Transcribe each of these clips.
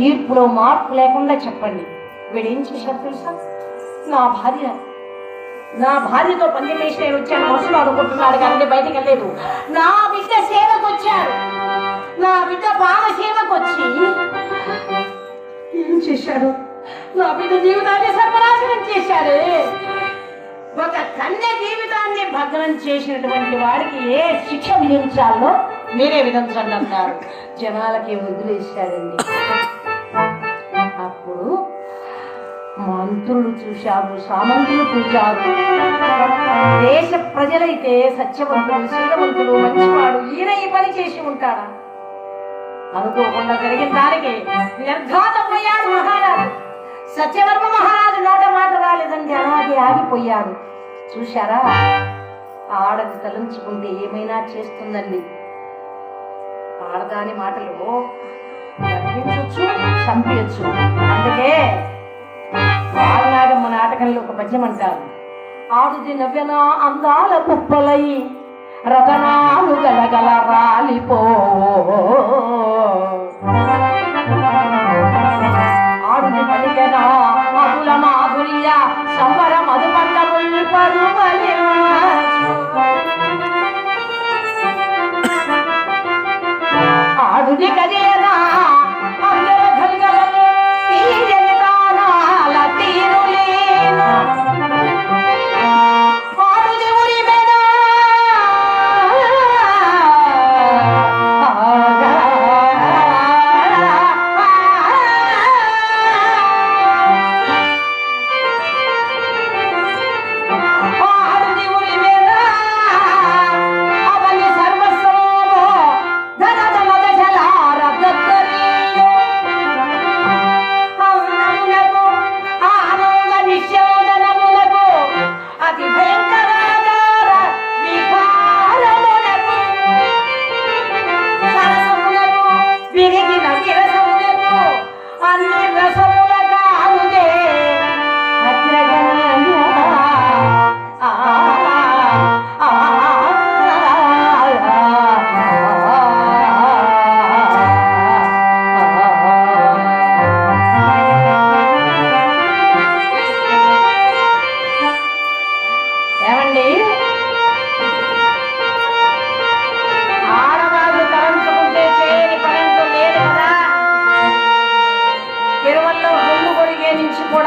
తీర్పులో మార్పు లేకుండా చెప్పండి. వీడేం చేశారు తెలుసా? నా భార్య నా భార్యతో పని చేసి నేను వచ్చాను మనసులో అనుకుంటున్నాడు కానీ బయటకు వెళ్ళలేదు. నా బిడ్డ సేవకు వచ్చారు నా బిడ్డ బాల సేవకు వచ్చి ఏం చేశాడు? నా బిడ్డ జీవితాన్ని సర్వనాశనం చేశాడే. ఒక కన్య జీవితాన్ని భగ్నం చేసినటువంటి వాడికి ఏ శిక్ష విధించాలో మీరే విధించండి అంటారు. జనాలకి వదిలేశాడండి. మంత్రులు చూశారు సామంతులు చూశారు. దేశ ప్రజలైతే సత్యవంతులు శీలవంతులు మంచివాడు ఈయన ఈ పని చేసి ఉంటాడా? అనుకోకుండా జరిగిన దానికి నిర్ఘాతపోయాడు మహారాజు. సత్యవర్మ మహారాజు నోట మాట రాలేదండి అలాగే ఆగిపోయాడు. చూశారా? ఆడది తలంచుకుంటే ఏమైనా చేస్తుందండి. ఆడదాని మాటలు చంపేయచ్చు. అందుకే బాలనాగమ్మ నాటకంలో ఒక పద్యం అంటారు. ఆడుది నవ్వెన అందాల కుప్పలై రతనాలు గలగల రాలిపో. ఆడుది పలికెన మధుల మాధుర్య సంవర పరుమలి ఆడుది కదేనా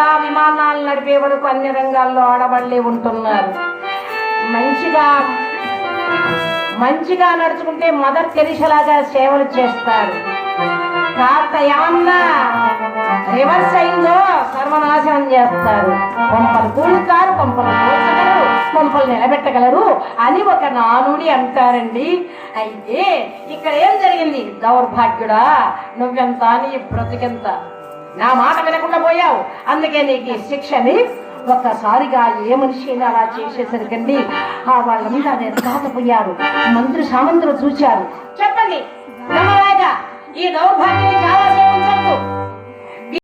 కూడా విమానాలు నడిపే వరకు అన్ని రంగాల్లో ఆడవాళ్ళే ఉంటున్నారు. మంచిగా మంచిగా నడుచుకుంటే మదర్ తెరిసలాగా సేవలు చేస్తారు. కాస్త ఏమన్నా రివర్స్ అయిందో సర్వనాశనం చేస్తారు. కొంపలు కూలుతారు కొంపలు కూల్చగలరు కొంపలు నిలబెట్టగలరు అని ఒక నానుడి అంటారండి. అయితే ఇక్కడ ఏం జరిగింది? దౌర్భాగ్యుడా నువ్వెంత నీ బ్రతికెంత? నా మాట వినకుండా పోయావు. అందుకే నీకు ఈ శిక్షని ఒక్కసారిగా ఏ మనిషి అయినా అలా చేసేసరికండి ఆ వాళ్ళంతా నిర్ఘాతపోయారు మంత్రి సామంతులు చూచారు. చెప్పండి ఈ దౌర్భాగ్యం చాలా